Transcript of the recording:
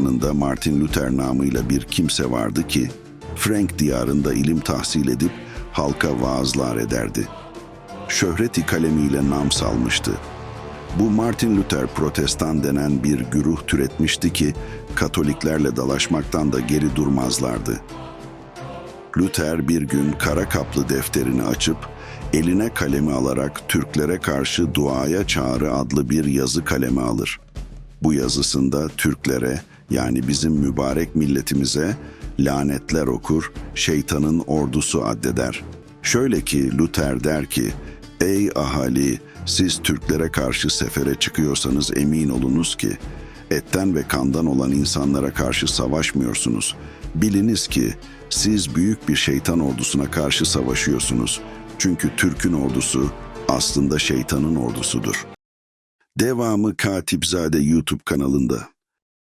zamanında Martin Luther namıyla bir kimse vardı ki, Frank diyarında ilim tahsil edip halka vaazlar ederdi. Şöhreti kalemiyle nam salmıştı. Bu Martin Luther protestan denen bir güruh türetmişti ki, Katoliklerle dalaşmaktan da geri durmazlardı. Luther bir gün kara kaplı defterini açıp eline kalemi alarak Türklere karşı duaya çağrı adlı bir yazı kaleme alır. Bu yazısında Türklere yani bizim mübarek milletimize lanetler okur, şeytanın ordusu addeder. Şöyle ki Luther der ki, Ey ahali, siz Türklere karşı sefere çıkıyorsanız emin olunuz ki, etten ve kandan olan insanlara karşı savaşmıyorsunuz. Biliniz ki siz büyük bir şeytan ordusuna karşı savaşıyorsunuz. Çünkü Türk'ün ordusu aslında şeytanın ordusudur. Devamı Katipzade YouTube kanalında.